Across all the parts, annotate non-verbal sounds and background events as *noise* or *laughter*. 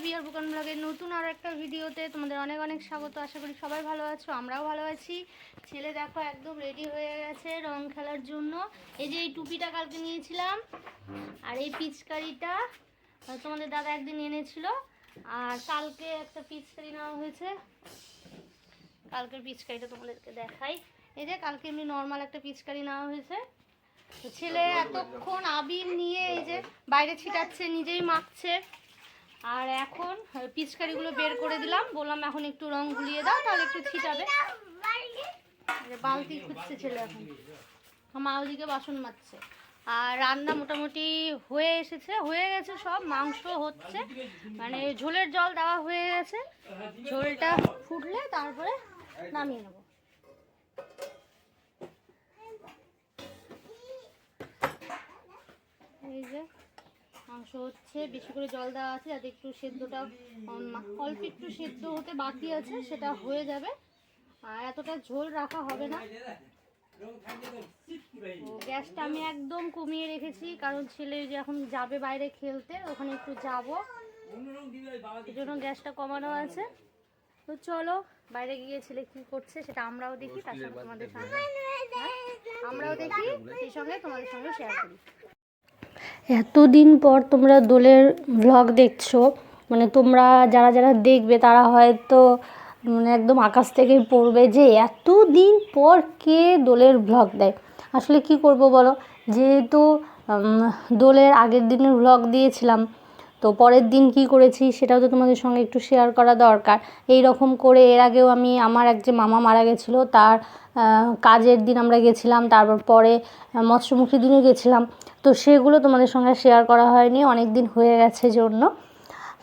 বিয়ার বুকান ব্লগের নতুন আর একটা ভিডিওতে তোমাদের অনেক অনেক স্বাগত। আশা করি সবাই ভালো আছো, আমরাও ভালো আছি। ছেলে দেখো একদম রেডি হয়ে গেছে রং খেলার জন্য। এই যে এই টুপিটা কালকে নিয়েছিলাম, আর এই পিচকারিটা তোমাদের দাদা একদিন এনেছিল, আর কালকে একটা পিচকারি নেওয়া হয়েছে। কালকের পিচকারিটা তোমাদেরকে দেখাই। এই যে কালকে এমনি নর্মাল একটা পিচকারি নেওয়া হয়েছে। ছেলে এতক্ষণ আবির নিয়ে এই যে বাইরে ছিটাচ্ছে, নিজেই মাখছে। আর এখন পিচকারিগুলো বের করে দিলাম। বললাম, এখন একটু রং গুলিয়ে দাও, তাহলে একটু ছিটাবে। বালতি খুঁজছে ছেলে এখন। মা ওদিকে বাসন মাজছে। আর রান্না মোটামুটি হয়ে এসেছে, হয়ে গেছে সব, মাংস হচ্ছে। মানে ঝোলের জল দেওয়া হয়ে গেছে। ঝোলটা ফুটলে তারপরে নামিয়ে নেব। এই যে মাংস হচ্ছে, বেশি করে জল দেওয়া আছে যাতে একটু সেদ্ধটা অল্প একটু সেদ্ধ হতে বাকি আছে, সেটা হয়ে যাবে। আর এতটা ঝোল রাখা হবে না। গ্যাসটা আমি একদম কমিয়ে রেখেছি, কারণ ছেলে যে এখন যাবে বাইরে খেলতে, ওখানে একটু যাব। এই জন্য গ্যাসটা কমানো আছে। তো চলো, বাইরে গিয়ে ছেলে কি করছে সেটা আমরাও দেখি, তার সঙ্গে তোমাদের সঙ্গে হ্যাঁ? আমরাও দেখি, সেই সঙ্গে তোমাদের সঙ্গে শেয়ার করি। এতদিন পর তোমরা দোলের ভ্লগ দেখছ মানে তোমরা যারা যারা দেখবে তারা হয়তো মানে একদম আকাশ থেকে পড়বে যে এত দিন পর কে দোলের ভ্লগ দেয়। আসলে কি করব বলো? যেহেতু দোলের আগের দিনের ভ্লগ দিয়েছিলাম তো পরের দিন কি করেছি সেটাও তো তোমাদের সঙ্গে একটু শেয়ার করা দরকার। এই রকম করে এর আগেও আমি, আমার এক যে মামা মারা গেছিল, তার কাজের দিন আমরা গেছিলাম, তারপর পরে মৎস্যমুখী দিনও গেছিলাম। তো সেগুলো তোমাদের সঙ্গে শেয়ার করা হয়নি অনেক দিন হয়ে গেছে জন্য।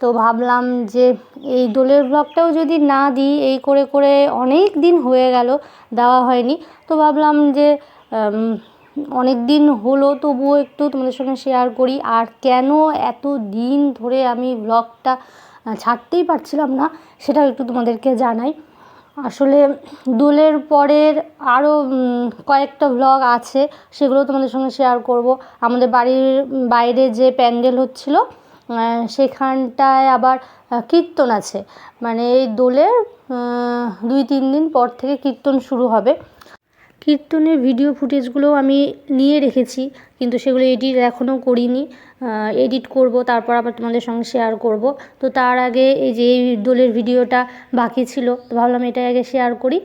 তো ভাবলাম যে এই দোলের ব্লগটাও যদি না দিই, এই করে করে অনেক দিন হয়ে গেল, দেওয়া হয়নি। তো ভাবলাম যে অনেক দিন হলো, তবুও একটু তোমাদের সঙ্গে শেয়ার করি। আর কেন এত দিন ধরে আমি ব্লগটা ছাড়তেই পারছিলাম না, সেটাও একটু তোমাদেরকে জানাই। আসলে দোলের পরের আরও কয়েকটা ভ্লগ আছে, সেগুলো তোমাদের সঙ্গে শেয়ার করব। আমাদের বাড়ির বাইরে যে প্যান্ডেল হচ্ছিল সেখানটায় আবার কীর্তন আছে। মানে এই দোলের দুই তিন দিন পর থেকে কীর্তন শুরু হবে। কীর্তনের ভিডিও ফুটেজগুলোও আমি নিয়ে রেখেছি, কিন্তু সেগুলো এডিট এখনও করিনি। এডিট করব, তারপর আবার তোমাদের সঙ্গে শেয়ার করব। তো তার আগে এই যে এই দোলের ভিডিওটা বাকি ছিল, তো ভাবলাম এটাই আগে শেয়ার করি।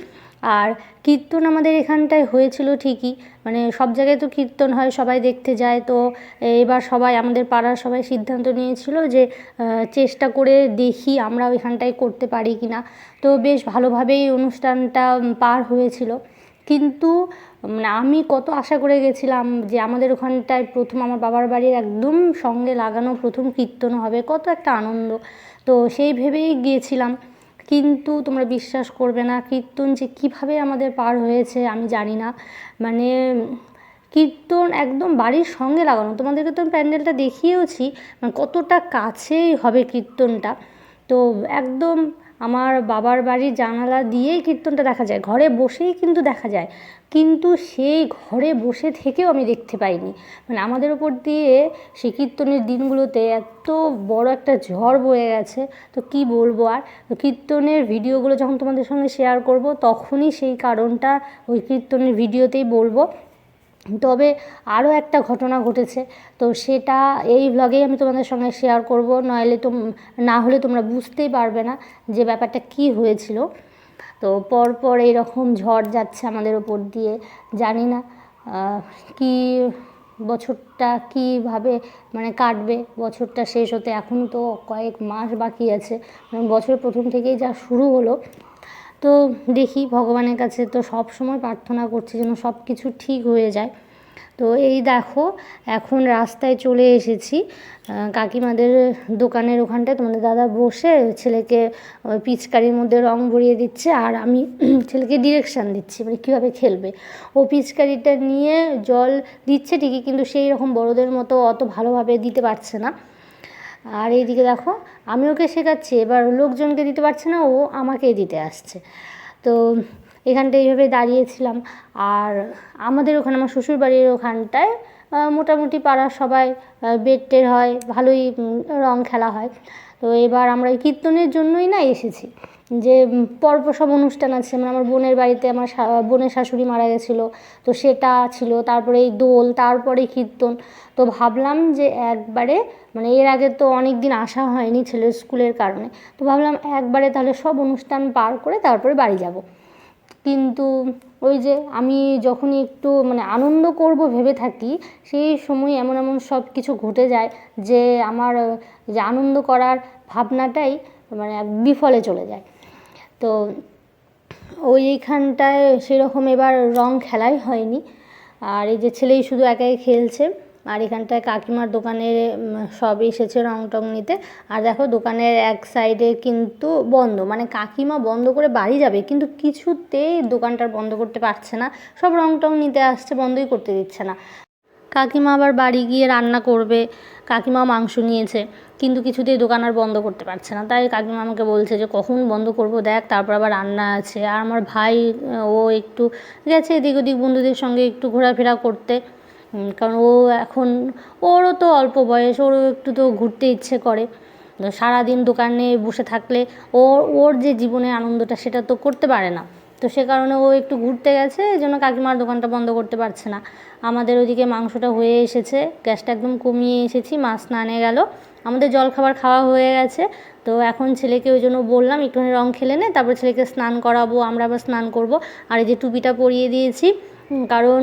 আর কীর্তন আমাদের এখানটায় হয়েছিল ঠিকই মানে সব জায়গায় তো কীর্তন হয়, সবাই দেখতে যায়। তো এবার সবাই, আমাদের পাড়ার সবাই সিদ্ধান্ত নিয়েছিল যে চেষ্টা করে দেখি আমরা ওইখানটায় করতে পারি কি না তো বেশ ভালোভাবেই অনুষ্ঠানটা পার হয়েছিল। কিন্তু মানে আমি কত আশা করে গেছিলাম যে আমাদের ওখানটায় প্রথম আমার বাবার বাড়ির একদম সঙ্গে লাগানো প্রথম কীর্তন হবে, কত একটা আনন্দ। তো সেই ভেবেই গিয়েছিলাম। কিন্তু তোমরা বিশ্বাস করবে না, কীর্তন যে কীভাবে আমাদের পার হয়েছে আমি জানি না। মানে কীর্তন একদম বাড়ির সঙ্গে লাগানো। তোমাদেরকে তো প্যান্ডেলটা দেখিয়েওছি মানে কতটা কাছেই হবে কীর্তনটা। তো একদম আমার বাবার বাড়ির জানালা দিয়েই কীর্তনটা দেখা যায়, ঘরে বসেই কিন্তু দেখা যায়। কিন্তু সেই ঘরে বসে থেকেও আমি দেখতে পাইনি। মানে আমাদের ওপর দিয়ে সেই কীর্তনের দিনগুলোতে এত বড় একটা ঝড় বয়ে গেছে, তো কি বলব আর? কীর্তনের ভিডিওগুলো যখন তোমাদের সঙ্গে শেয়ার করব, তখনই সেই কারণটা ওই কীর্তনের ভিডিওতেই বলব। তবে আরও একটা ঘটনা ঘটেছে। তো সেটা এই ভ্লগেই আমি তোমাদের সঙ্গে শেয়ার করব, নইলে তো না হলে তোমরা বুঝতেই পারবে না যে ব্যাপারটা কি হয়েছিল। তো পরপর এইরকম ঝড় যাচ্ছে আমাদের ওপর দিয়ে, জানি না কি বছরটা কীভাবে মানে কাটবে, বছরটা শেষ হতে এখনও তো কয়েক মাস বাকি আছে মানে বছরের প্রথম থেকেই যা শুরু হলো। তো দেখি, ভগবানের কাছে তো সব সময় প্রার্থনা করছি যেন সব কিছু ঠিক হয়ে যায়। তো এই দেখো, এখন রাস্তায় চলে এসেছি। কাকিমাদের দোকানের ওখানটায় তোমাদের দাদা বসে ছেলেকে ওই পিচকারির মধ্যে রং ভরিয়ে দিচ্ছে আর আমি *clears throat* ছেলেকে ডিরেকশান দিচ্ছি মানে কীভাবে খেলবে। ও পিচকারিটা নিয়ে জল দিচ্ছে ঠিকই, কিন্তু সেই রকম বড়দের মতো অত ভালোভাবে দিতে পারছে না। আর এইদিকে দেখো, আমি ওকে শেখাচ্ছি, এবার লোকজনকে দিতে পারছে না, ও আমাকেই দিতে আসছে। তো এখানটা এইভাবে দাঁড়িয়েছিলাম। আর আমাদের ওখানে, আমার শ্বশুরবাড়ির ওখানটায় মোটামুটি পাড়ার সবাই বেড টের হয়, ভালোই রং খেলা হয়। তো এবার আমরা কীর্তনের জন্যই না এসেছি। যে পরপর সব অনুষ্ঠান আছে। মানে আমার বোনের বাড়িতে আমার বোনের শাশুড়ি মারা গেছিল। তো সেটা ছিল, তারপরে এই দোল, তারপরে কীর্তন। তো ভাবলাম যে একবারে মানে এর আগে তো অনেক দিন আসা হয়নি ছেলের স্কুলের কারণে। তো ভাবলাম একবারে তাহলে সব অনুষ্ঠান পার করে তারপরে বাড়ি যাব। কিন্তু ওই যে আমি যখনই একটু মানে আনন্দ করব ভেবে থাকি, সেই সময় এমন এমন সব কিছু ঘটে যায় যে আমার, যে আনন্দ করার ভাবনাটাই মানে বিফলে চলে যায়। তো ওই এইখানটায় সেরকম এবার রং খেলাই হয়নি। আর এই যে ছেলেই শুধু একাই খেলছে। আর এখানটায় কাকিমার দোকানে সব এসেছে রং টং নিতে। আর দেখো দোকানের এক সাইডে কিন্তু বন্ধ মানে কাকিমা বন্ধ করে বাড়ি যাবে, কিন্তু কিছুতেই দোকানটার বন্ধ করতে পারছে না। সব রং টং নিতে আসছে, বন্ধই করতে দিচ্ছে না। কাকিমা আবার বাড়ি গিয়ে রান্না করবে, কাকিমা মাংস নিয়েছে, কিন্তু কিছুতেই দোকান আর বন্ধ করতে পারছে না। তাই কাকিমা আমাকে বলছে যে, কখন বন্ধ করব দেখ, তারপর আবার রান্না আছে। আর আমার ভাই, ও একটু গেছে এদিক ওদিক বন্ধুদের সঙ্গে একটু ঘোরাফেরা করতে। কারণ ও এখন, ওরও তো অল্প বয়স, ওরও একটু তো ঘুরতে ইচ্ছে করে। সারাদিন দোকানে বসে থাকলে ওর ওর যে জীবনের আনন্দটা সেটা তো করতে পারে না। তো সে কারণে ও একটু ঘুরতে গেছে, এই জন্য কাকিমার দোকানটা বন্ধ করতে পারছে না। আমাদের ওদিকে মাংসটা হয়ে এসেছে, গ্যাসটা একদম কমিয়ে এসেছি, মাছ স্নানে গেল। আমাদের জলখাবার খাওয়া হয়ে গেছে। তো এখন ছেলেকে ওই জন্য বললাম, একটুখানি রং খেলে নে, তারপর ছেলেকে স্নান করাবো, আমরা আবার স্নান করব। আর এই যে টুপিটা পরিয়ে দিয়েছি কারণ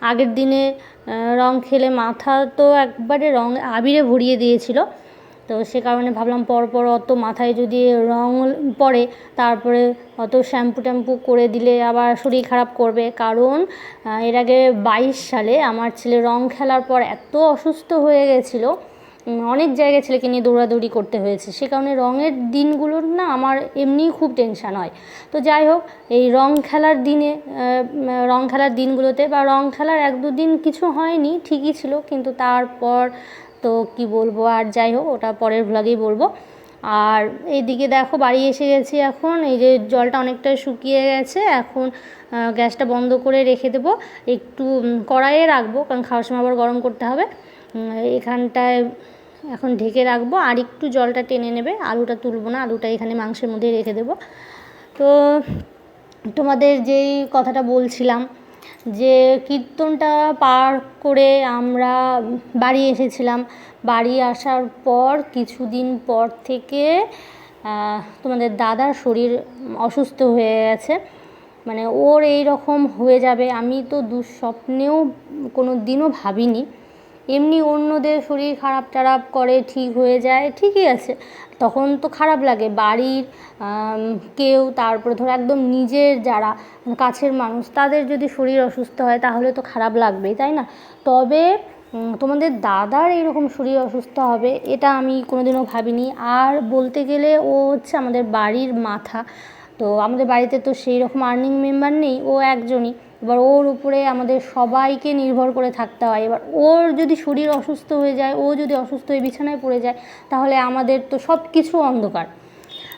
আগের দিনে আহ, রং খেলে মাথা তো একবারে রং আবিরে ভরিয়ে দিয়েছিল। তো সে কারণে ভাবলাম পর পর অত মাথায় যদি রং পড়ে তারপরে অত শ্যাম্পু ট্যাম্পু করে দিলে আবার শরীর খারাপ করবে। কারণ এর আগে বাইশ সালে আমার ছেলে রং খেলার পর এত অসুস্থ হয়ে গেছিল অনেক জায়গায় ছেলেকে নিয়ে দৌড়াদৌড়ি করতে হয়েছে। সে কারণে রঙের দিনগুলোর না আমার এমনিই খুব টেনশান হয়। তো যাই হোক, এই রং খেলার দিনে রং খেলার দিনগুলোতে বা রং খেলার এক দুদিন কিছু হয়নি, ঠিকই ছিল। কিন্তু তারপর তো কি বলব আর যাই হোক, ওটা পরের ভ্লগেই বলব। আর এইদিকে দেখো, বাড়ি এসে গেছি এখন। এই যে জলটা অনেকটা শুকিয়ে গেছে, এখন গ্যাসটা বন্ধ করে রেখে দেবো। একটু কড়াইয়ে রাখব, কারণ খাওয়ার সময় আবার গরম করতে হবে। এখানটায় এখন ঢেকে রাখব। আর একটু জলটা টেনে নেবে। আলুটা তুলবো না, আলুটা এখানে মাংসের মধ্যে রেখে দেবো। তো তোমাদের যেই কথাটা বলছিলাম যে কীর্তনটা পার করে আমরা বাড়ি এসেছিলাম। বাড়ি আসার পর কিছুদিন পর থেকে তোমাদের দাদার শরীর অসুস্থ হয়ে গেছে। মানে ওর এই রকম হয়ে যাবে, আমি তো দুঃস্বপ্নেও কোনো দিনও ভাবিনি। এমনি অন্যদের শরীর খারাপ টারাপ করে, ঠিক হয়ে যায়, ঠিকই আছে। তখন তো খারাপ লাগে। বাড়ির কেউ, তারপরে ধরো একদম নিজের যারা কাছের মানুষ, তাদের যদি শরীর অসুস্থ হয়, তাহলে তো খারাপ লাগবেই, তাই না? তবে তোমাদের দাদার এইরকম শরীর অসুস্থ হবে, এটা আমি কোনোদিনও ভাবিনি। আর বলতে গেলে, ও হচ্ছে আমাদের বাড়ির মাথা। তো আমাদের বাড়িতে তো সেই রকম আর্নিং মেম্বার নেই, ও একজনই। এবার ওর উপরে আমাদের সবাইকে নির্ভর করে থাকতে হয়। এবার ওর যদি শরীর অসুস্থ হয়ে যায়, ও যদি অসুস্থ হয়ে বিছানায় পড়ে যায়, তাহলে আমাদের তো সব কিছু অন্ধকার।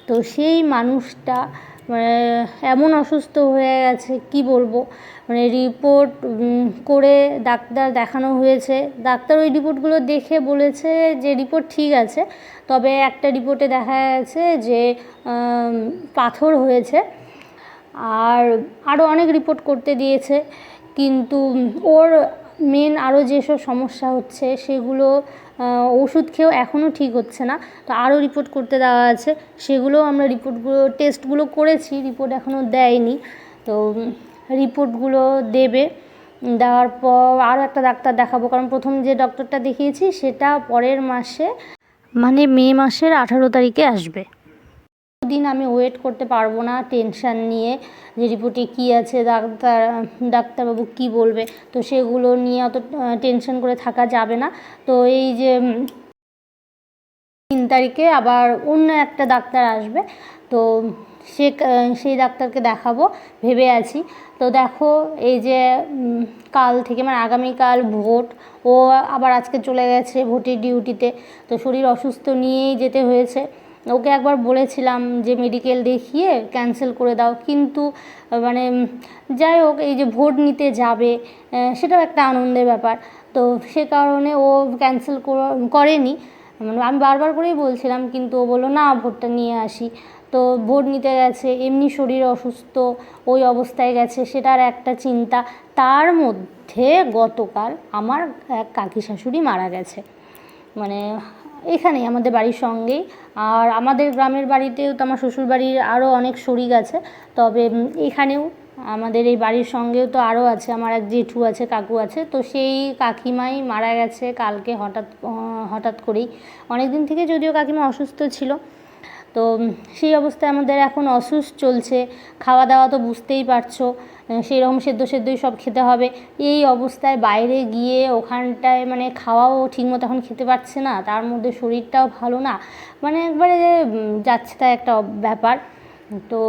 তো সেই মানুষটা মানে এমন অসুস্থ হয়ে গেছে, কি বলব? মানে রিপোর্ট করে ডাক্তার দেখানো হয়েছে। ডাক্তার ওই রিপোর্টগুলো দেখে বলেছে যে রিপোর্ট ঠিক আছে, তবে একটা রিপোর্টে দেখা গেছে যে পাথর হয়েছে। আর আরও অনেক রিপোর্ট করতে দিয়েছে। কিন্তু ওর মেন আরও যেসব সমস্যা হচ্ছে, সেগুলো ওষুধ খেয়েও এখনও ঠিক হচ্ছে না। তো আরও রিপোর্ট করতে দেওয়া আছে। সেগুলোও আমরা রিপোর্টগুলো টেস্টগুলো করেছি রিপোর্ট এখনও দেয়নি। তো রিপোর্টগুলো দেবে। দেওয়ার পর আরও একটা ডাক্তার দেখাবো। কারণ প্রথম যে ডক্টরটা দেখিয়েছি, সেটা পরের মাসে মানে মে মাসের আঠারো তারিখে আসবে। দিন আমি ওয়েট করতে পারব না টেনশান নিয়ে। যে রিপোর্টে কী আছে, ডাক্তার, ডাক্তারবাবু কী বলবে, তো সেগুলো নিয়ে অত টেনশন করে থাকা যাবে না। তো এই যে তিন তারিখে আবার অন্য একটা ডাক্তার আসবে, তো সে সেই ডাক্তারকে দেখাবো, ভেবে আছি। তো দেখো, এই যে কাল থেকে মানে আগামীকাল ভোট, ও আবার আজকে চলে গেছে ভোটের ডিউটিতে তো শরীর অসুস্থ নিয়েই যেতে হয়েছে। ওকে একবার বলেছিলাম যে মেডিকেল দেখিয়ে ক্যান্সেল করে দাও। কিন্তু মানে যাই হোক, এই যে ভোট নিতে যাবে সেটাও একটা আনন্দের ব্যাপার। তো সে কারণে ও ক্যান্সেল করেনি। মানে আমি বারবার করেই বলছিলাম, কিন্তু ও বলল, না, ভোটটা নিয়ে আসি। তো ভোট নিতে গেছে, এমনি শরীর অসুস্থ, ওই অবস্থায় গেছে সেটার একটা চিন্তা। তার মধ্যে গতকাল আমার এক কাকি শাশুড়ি মারা গেছে। মানে এখানেই আমাদের বাড়ির সঙ্গেই। আর আমাদের গ্রামের বাড়িতেও তো আমার শ্বশুরবাড়ির আরও অনেক শরিক আছে। তবে এখানেও আমাদের এই বাড়ির সঙ্গেও তো আরও আছে, আমার এক জেঠু আছে, কাকু আছে। তো সেই কাকিমাই মারা গেছে কালকে হঠাৎ হঠাৎ করেই। অনেক দিন থেকে যদিও কাকিমা অসুস্থ ছিল। তো সেই অবস্থায় আমাদের এখন অসুস্থ চলছে। খাওয়া দাওয়া তো বুঝতেই পারছ। সেই রকম সেদ্ধ সেদ্ধই সব খেতে হবে। এই অবস্থায় বাইরে গিয়ে ওখানটায় মানে খাওয়াও ঠিকমতো এখন খেতে পারছে না, তার মধ্যে শরীরটাও ভালো না। মানে একবারে যাচ্ছে তাই একটা ব্যাপার। তো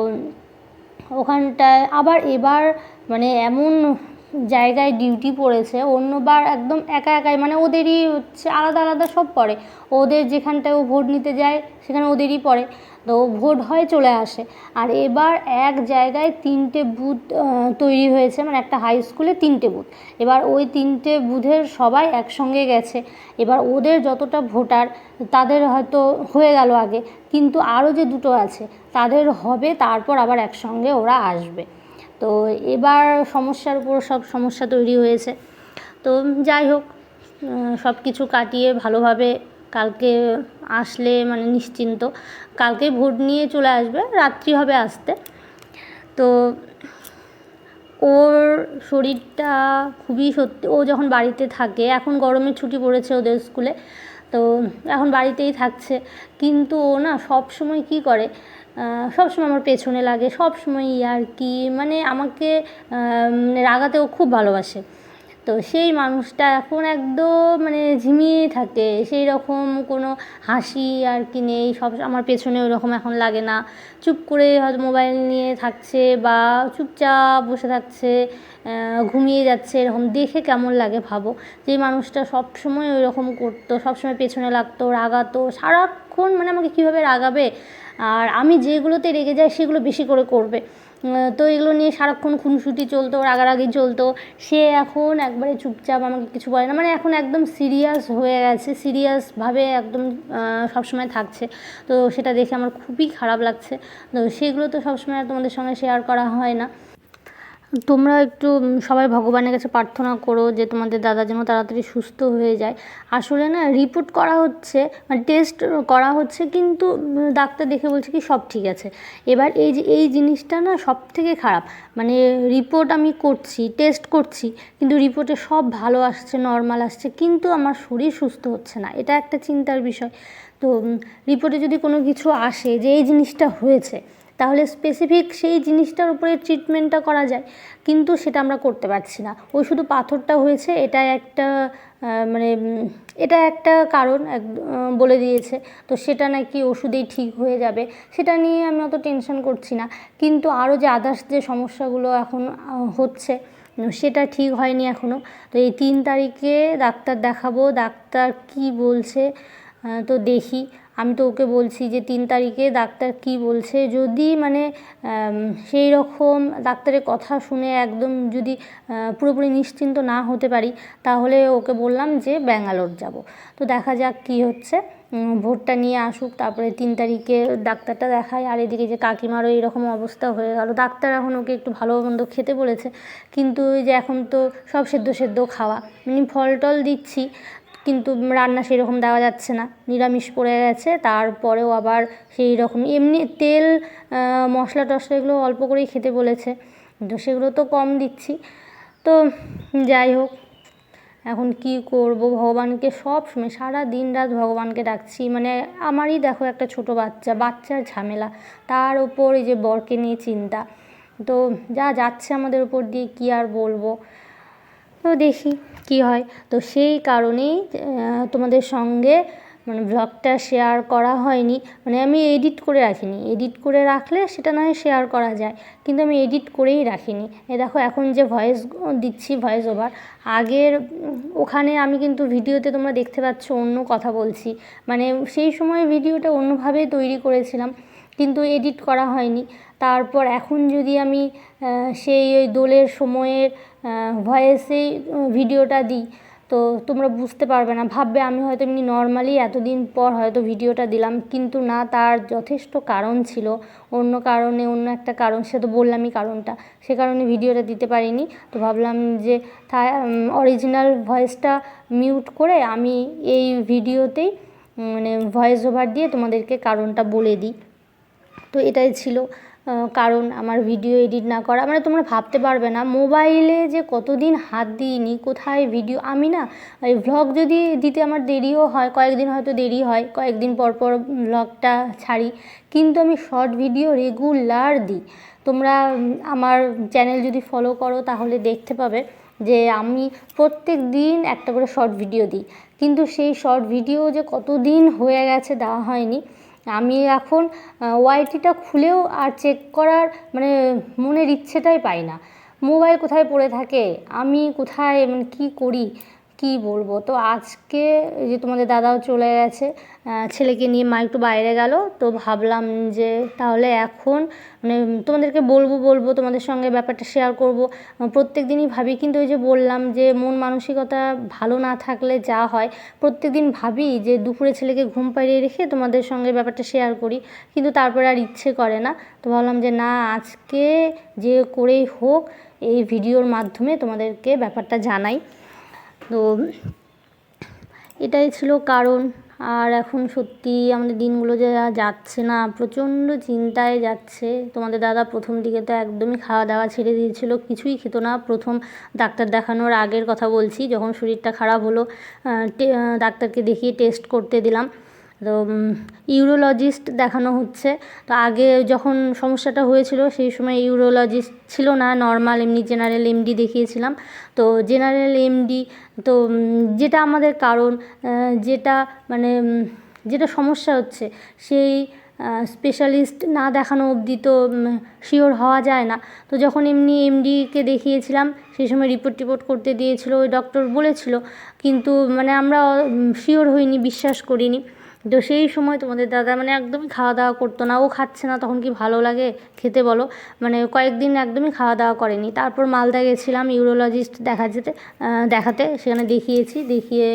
ওখানটায় আবার এবার মানে এমন জায়গায় ডিউটি পড়েছে, অন্যবার একদম একা একাই মানে ওদেরই হচ্ছে আলাদা আলাদা সব পড়ে। ওদের যেখানটায় ও ভোট নিতে যায়, সেখানে ওদেরই পড়ে। তো ভোট হয় চলে আসে। আর এবার এক জায়গায় তিনটে বুথ তৈরি হয়েছে মানে একটা হাই স্কুলে তিনটে বুথ। এবার ওই তিনটে বুথের সবাই একসঙ্গে গেছে। এবার ওদের যতটা ভোটার, তাদের হয়তো হয়ে গেল আগে। কিন্তু আরও যে দুটো আছে, তাদের হবে, তারপর আবার একসঙ্গে ওরা আসবে। তো এবার সমস্যার উপর সব সমস্যা তৈরি হয়েছে। তো যাই হোক সব কিছু কাটিয়ে ভালোভাবে কালকে আসলে মানে নিশ্চিন্ত। কালকে ভোট নিয়ে চলে আসবে, রাত্রি হবে আসতে। তো ওর শরীরটা খুবই সত্যি, ও যখন বাড়িতে থাকে, এখন গরমের ছুটি পড়েছে ওদের স্কুলে, তো এখন বাড়িতেই থাকছে। কিন্তু ও না সব সময় কী করে সব সময় আমার পেছনে লাগে সব সময় আর কি। মানে আমাকে আহ, মানে রাগাতে ও খুব ভালোবাসে। তো সেই মানুষটা এখন একদম মানে ঝিমিয়ে থাকে। সেই রকম কোনো হাসি আর কি নেই। সব আমার পেছনে ওরকম এখন লাগে না। চুপ করে হয়তো মোবাইল নিয়ে থাকছে বা চুপচাপ বসে থাকছে ঘুমিয়ে যাচ্ছে এরকম দেখে কেমন লাগে ভাবো? যে মানুষটা সব সময় ওই রকম করতো সব সময় পেছনে লাগতো রাগাতো সারাক্ষণ মানে আমাকে কীভাবে রাগাবে? আর আমি যেগুলোতে রেগে যাই সেগুলো বেশি করে করবে। তো এগুলো নিয়ে সারাক্ষণ খুনসুটি চলতো, রাগারাগি চলতো। সে এখন একবারে চুপচাপ, আমাকে কিছু বলে না। মানে এখন একদম সিরিয়াস হয়ে গেছে সিরিয়াসভাবে একদম সবসময় থাকছে। তো সেটা দেখে আমার খুবই খারাপ লাগছে। তো সেগুলো তো সবসময় তোমাদের সঙ্গে শেয়ার করা হয় না। তোমরা একটু সবাই ভগবানের কাছে প্রার্থনা করো যে তোমাদের দাদা যেন তাড়াতাড়ি সুস্থ হয়ে যায়। আসলে না রিপোর্ট করা হচ্ছে মানে টেস্ট করা হচ্ছে, কিন্তু ডাক্তার দেখে বলছে কি সব ঠিক আছে। এবার এই যে, এই জিনিসটা না সব থেকে খারাপ। মানে রিপোর্ট আমি করছি টেস্ট করছি, কিন্তু রিপোর্টে সব ভালো আসছে নর্মাল আসছে, কিন্তু আমার শরীর সুস্থ হচ্ছে না। এটা একটা চিন্তার বিষয়। তো রিপোর্টে যদি কোনো কিছু আসে যে এই জিনিসটা হয়েছে তাহলে স্পেসিফিক সেই জিনিসটার উপরে ট্রিটমেন্টটা করা যায়। কিন্তু সেটা আমরা করতে পারছি না। ওই শুধু পাথরটা হয়েছে এটা একটা মানে এটা একটা কারণ, এক বলে দিয়েছে। তো সেটা নাকি ওষুধেই ঠিক হয়ে যাবে, সেটা নিয়ে আমি অত টেনশন করছি না। কিন্তু আরও যে আদার্স যে সমস্যাগুলো এখন হচ্ছে সেটা ঠিক হয়নি এখনও তো এই তিন তারিখে ডাক্তার দেখাবো, ডাক্তার কি বলছে তো দেখি। আমি তো ওকে বলছি যে তিন তারিখে ডাক্তার কি বলছে, যদি মানে সেই রকম ডাক্তারের কথা শুনে একদম যদি পুরোপুরি নিশ্চিন্ত না হতে পারি, তাহলে ওকে বললাম যে ব্যাঙ্গালোর যাব। তো দেখা যাক কি হচ্ছে। ভোটটা নিয়ে আসুক, তারপরে তিন তারিখে ডাক্তারটা দেখায়, আর এদিকে যে কাকিমারও এরকম অবস্থা হয়ে গেল। ডাক্তার এখন ওকে একটু ভালো মন্দ খেতে বলেছে, কিন্তু ওই যে এখন তো সব সেদ্ধ সেদ্ধ খাওয়া। মানে ফল টল দিচ্ছি কিন্তু রান্না সেরকম দেওয়া যাচ্ছে না। নিরামিষ পড়ে গেছে, তারপরেও আবার সেই রকম। এমনি তেল মশলা টশলা এগুলো অল্প করেই খেতে বলেছে তো সেগুলো তো কম দিচ্ছি। তো যাই হোক, এখন কি করব? ভগবানকে সব সময়, সারা দিন রাত ভগবানকে ডাকছি। মানে আমারই দেখো একটা ছোট বাচ্চা, বাচ্চার ঝামেলা। তার ওপর এই যে বরকে নিয়ে চিন্তা। তো যা যাচ্ছে আমাদের উপর দিয়ে কী আর বলব? দেখি কি হয়। তো সেই কারণেই তোমাদের সঙ্গে মানে ব্লগটা শেয়ার করা হয়নি। মানে আমি এডিট করে রাখিনি। এডিট করে রাখলে সেটা নয় শেয়ার করা যায়। কিন্তু আমি এডিট করেই রাখিনি। এ দেখো, এখন যে ভয়েস দিচ্ছি ভয়েস ওভার আগের, ওখানে আমি কিন্তু ভিডিওতে তোমরা দেখতে পাচ্ছ অন্য কথা বলছি। মানে সেই সময় ভিডিওটা অন্যভাবে তৈরি করেছিলাম, কিন্তু এডিট করা হয়নি। তারপর এখন যদি আমি সেই ওই দোলের সময়ের ভয়েসেই ভিডিওটা দিই। তো তোমরা বুঝতে পারবে না। ভাববে আমি হয়তো এমনি নর্মালি এতদিন পর হয়তো ভিডিওটা দিলাম, কিন্তু না, তার যথেষ্ট কারণ ছিল। অন্য কারণে, অন্য একটা কারণ, সে তো বললামই কারণটা। সে কারণে ভিডিওটা দিতে পারিনি। তো ভাবলাম যে অরিজিনাল ভয়েসটা মিউট করে আমি এই ভিডিওতেই মানে ভয়েস ওভার দিয়ে তোমাদেরকে কারণটা বলে দিই। তো এটাই ছিল। কারণ আমার ভিডিও এডিট না করা মানে তোমরা ভাবতে পারবে না, মোবাইলে যে কতদিন হাত দিইনি, কোথায় ভিডিও আমি না, এই ভ্লগ যদি দিতে আমার দেরিও হয়, কয়েকদিন হয়তো দেরি হয়, কয়েকদিন পর পর ভ্লগটা ছাড়ি, কিন্তু আমি শর্ট ভিডিও রেগুলার দিই। তোমরা আমার চ্যানেল যদি ফলো করো, তাহলে দেখতে পাবে যে আমি প্রত্যেক দিন একটা করে শর্ট ভিডিও দিই। কিন্তু সেই শর্ট ভিডিও যে কতদিন হয়ে গেছে দেওয়া হয়নি আমি এখন ওয়াইটিটা খুলেও আর চেক করার মানে মনের ইচ্ছেটাই পাই না। মোবাইল কোথায় পড়ে থাকে? আমি কোথায় মানে কী করি? কী বলব? তো আজকে যে তোমাদের দাদাও চলে গেছে ছেলেকে নিয়ে মা একটু বাইরে গেল, তো ভাবলাম যে তাহলে এখন মানে তোমাদেরকে বলব বলব, তোমাদের সঙ্গে ব্যাপারটা শেয়ার করব। প্রত্যেক দিনই ভাবি, কিন্তু ওই যে বললাম যে মন মানসিকতা ভালো না থাকলে যা হয় প্রত্যেক দিন ভাবি যে দুপুরে ছেলেকে ঘুম পাড়িয়ে রেখে তোমাদের সঙ্গে ব্যাপারটা শেয়ার করি, কিন্তু তারপরে আর ইচ্ছে করে না। তো ভাবলাম যে না, আজকে যে করেই হোক, এই ভিডিওর মাধ্যমে তোমাদেরকে ব্যাপারটা জানাই। তো এটাই ছিল কারণ। আর এখন সত্যি আমাদের দিনগুলো যে যাচ্ছে না, প্রচণ্ড চিন্তায় যাচ্ছে। তোমাদের দাদা প্রথম দিকে তো একদমই খাওয়া দাওয়া ছেড়ে দিয়েছিল, কিছুই খেত না। প্রথম ডাক্তার দেখানোর আগের কথা বলছি, যখন শরীরটা খারাপ হলো ডাক্তারকে দেখিয়ে টেস্ট করতে দিলাম। তো ইউরোলজিস্ট দেখানো হচ্ছে। তো আগে যখন সমস্যাটা হয়েছিল, সেই সময় ইউরোলজিস্ট ছিল না, নর্মাল এমনি জেনারেল এমডি দেখিয়েছিলাম। তো জেনারেল এমডি, তো যেটা আমাদের কারণ যেটা মানে যেটা সমস্যা হচ্ছে, সেই স্পেশালিস্ট না দেখানো অবধি তো শিওর হওয়া যায় না। তো যখন এমনি এমডিকে দেখিয়েছিলাম, সেই সময় রিপোর্ট টিপোর্ট করতে দিয়েছিল, ওই ডক্টর বলেছিল। কিন্তু মানে আমরা শিওর হইনি, বিশ্বাস করিনি। তো সেই সময় তোমাদের দাদা মানে একদমই খাওয়া দাওয়া করতো না। ও খাচ্ছে না, তখন কি ভালো লাগে খেতে বলো? মানে কয়েকদিন একদমই খাওয়া দাওয়া করেনি। তারপর মালদা গেছিলাম, ইউরোলজিস্ট দেখা যেতে দেখাতে। সেখানে দেখিয়েছি, দেখিয়ে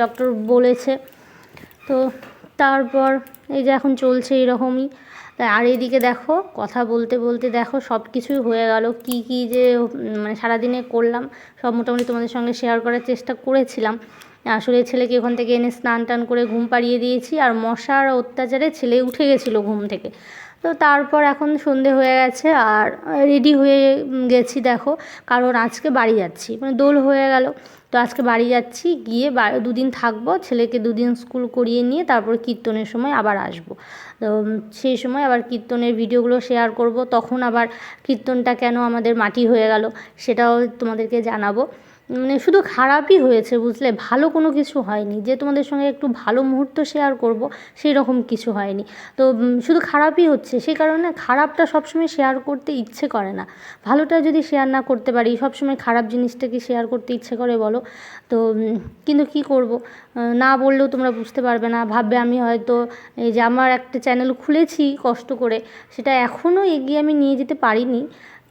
ডক্টর বলেছে। তো তারপর এই যে এখন চলছে এরকমই। আর এদিকে দেখো, কথা বলতে বলতে দেখো সব কিছুই হয়ে গেল। কি কি যে মানে সারাদিনে করলাম, সব মোটামুটি তোমাদের সঙ্গে শেয়ার করার চেষ্টা করেছিলাম। আসলে ছেলেকে ওখান থেকে এনে স্নান টান করে ঘুম পাড়িয়ে দিয়েছি আর মশার অত্যাচারে ছেলে উঠে গেছিল ঘুম থেকে। তো তারপর এখন সন্ধে হয়ে গেছে আর রেডি হয়ে গেছি দেখো, কারণ আজকে বাড়ি যাচ্ছি মানে দোল হয়ে গেল। তো আজকে বাড়ি যাচ্ছি, গিয়ে দুদিন থাকব, ছেলেকে দুদিন স্কুল করিয়ে নিয়ে তারপর কীর্তনের সময় আবার আসব। তো সেই সময় আবার কীর্তনের ভিডিওগুলো শেয়ার করব, তখন আবার কীর্তনটা কেন আমাদের মাটি হয়ে গেল সেটাও তোমাদেরকে জানাব। মানে শুধু খারাপই হয়েছে, বুঝলে? ভালো কোনো কিছু হয়নি। যে তোমাদের সঙ্গে একটু ভালো মুহূর্ত শেয়ার করব, সেই রকম কিছু হয়নি। তো শুধু খারাপই হচ্ছে। সেই কারণে খারাপটা সবসময় শেয়ার করতে ইচ্ছে করে না। ভালোটা যদি শেয়ার না করতে পারি, সবসময় খারাপ জিনিসটাকে শেয়ার করতে ইচ্ছে করে বলো। তো কিন্তু কি করব? না বললেও তোমরা বুঝতে পারবে না। ভাববে আমি হয়তো এই যে আমার একটা চ্যানেল খুলেছি কষ্ট করে, সেটা এখনও এগিয়ে আমি নিয়ে যেতে পারিনি।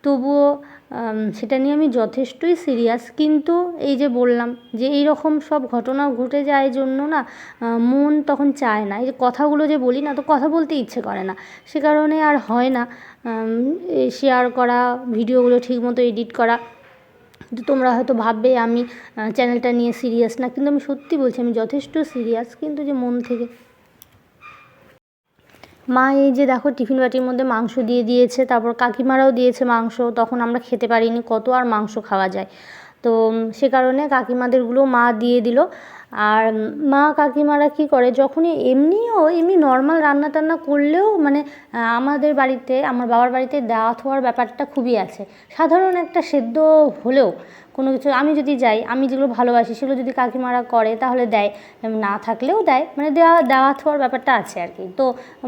তবুও সেটা নিয়ে আমি যথেষ্টই সিরিয়াস কিন্তু এই যে বললাম যে এই রকম সব ঘটনা ঘটে যায় জন্য না মন তখন চায় না। এই যে কথাগুলো যে বলি না, তো কথা বলতে ইচ্ছে করে না। সে কারণে আর হয় না শেয়ার করা, ভিডিওগুলো ঠিকমতো এডিট করা। তো তোমরা হয়তো ভাববে আমি চ্যানেলটা নিয়ে সিরিয়াস না, কিন্তু আমি সত্যি বলছি আমি যথেষ্ট সিরিয়াস কিন্তু যে মন থেকে মা এই যে দেখো টিফিন বাটির মধ্যে মাংস দিয়ে দিয়েছে, তারপর কাকিমারাও দিয়েছে মাংস, তখন আমরা খেতে পারিনি কত আর মাংস খাওয়া যায়। তো সে কারণে কাকিমাদেরগুলো মা দিয়ে দিল। আর মা কাকিমারা কী করে, যখনই এমনিও এমনি নর্মাল রান্না টান্না করলেও মানে আমাদের বাড়িতে, আমার বাবার বাড়িতে দেওয়া থোয়ার ব্যাপারটা খুবই আছে। সাধারণ একটা সেদ্ধ হলেও কোনো কিছু, আমি যদি যাই, আমি যেগুলো ভালোবাসি সেগুলো যদি কাকিমারা করে তাহলে দেয় না থাকলেও দেয়। মানে দেওয়া দেওয়া থোয়ার ব্যাপারটা আছে আর কি। তো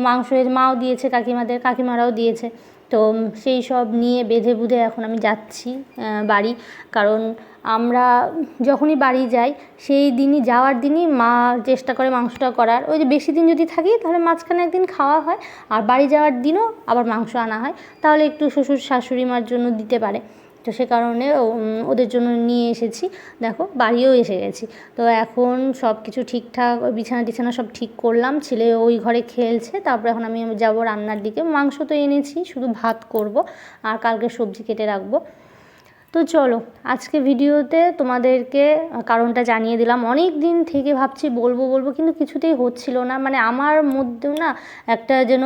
মাংস মাও দিয়েছে কাকিমাদের, কাকিমারাও দিয়েছে। তো সেই সব নিয়ে বেঁধে বুধে এখন আমি যাচ্ছি বাড়ি। কারণ আমরা যখনই বাড়ি যাই, সেই দিনই, যাওয়ার দিনই মা চেষ্টা করে মাংসটা করার। ওই যে বেশি দিন যদি থাকি, তাহলে মাঝখানে একদিন খাওয়া হয়। আর বাড়ি যাওয়ার দিনও আবার মাংস আনা হয়। তাহলে একটু শ্বশুর শাশুড়ি মার জন্য দিতে পারে। তো সে কারণে ওদের জন্য নিয়ে এসেছি। দেখো, বাড়িও এসে গেছি। তো এখন সব কিছু ঠিকঠাক বিছানা টিছানা সব ঠিক করলাম। ছেলে ওই ঘরে খেলছে, তারপর এখন আমি যাব রান্নার দিকে। মাংস তো এনেছি, শুধু ভাত করব, আর কালকে সবজি কেটে রাখব। তো চলো, আজকে ভিডিওতে তোমাদেরকে কারণটা জানিয়ে দিলাম। অনেক দিন থেকে ভাবছি বলব বলব, কিন্তু কিছুতেই হচ্ছিল না। মানে আমার মধ্যেও না একটা যেন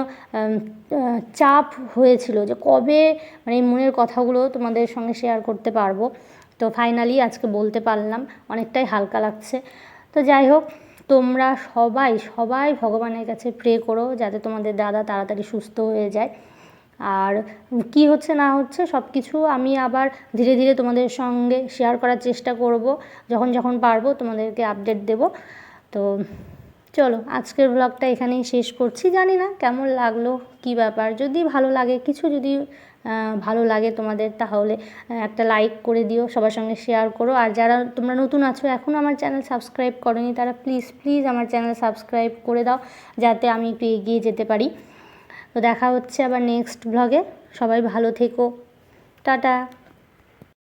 চাপ হয়েছিল যে কবে মানে মনের কথাগুলো তোমাদের সঙ্গে শেয়ার করতে পারব। তো ফাইনালি আজকে বলতে পারলাম, অনেকটাই হালকা লাগছে। তো যাই হোক, তোমরা সবাই সবাই ভগবানের কাছে প্রে করো, যাতে তোমাদের দাদা তাড়াতাড়ি সুস্থ হয়ে যায়। আর কি হচ্ছে না হচ্ছে সব কিছু আমি আবার ধীরে ধীরে তোমাদের সঙ্গে শেয়ার করার চেষ্টা করব। যখন যখন পারব তোমাদেরকে আপডেট দেব। তো চলো, আজকের ব্লগটা এখানেই শেষ করছি। জানি না কেমন লাগল, কি ব্যাপার। যদি ভালো লাগে, কিছু যদি ভালো লাগে তোমাদের, তাহলে একটা লাইক করে দিও, সবার সঙ্গে শেয়ার করো। আর যারা তোমরা নতুন আছো এখনও আমার চ্যানেল সাবস্ক্রাইব করোনি, তারা প্লিজ প্লিজ আমার চ্যানেল সাবস্ক্রাইব করে দাও, যাতে আমি একটু এগিয়ে যেতে পারি। তো দেখা হচ্ছে আবার নেক্সট ব্লগে সবাই ভালো থেকো। টাটা।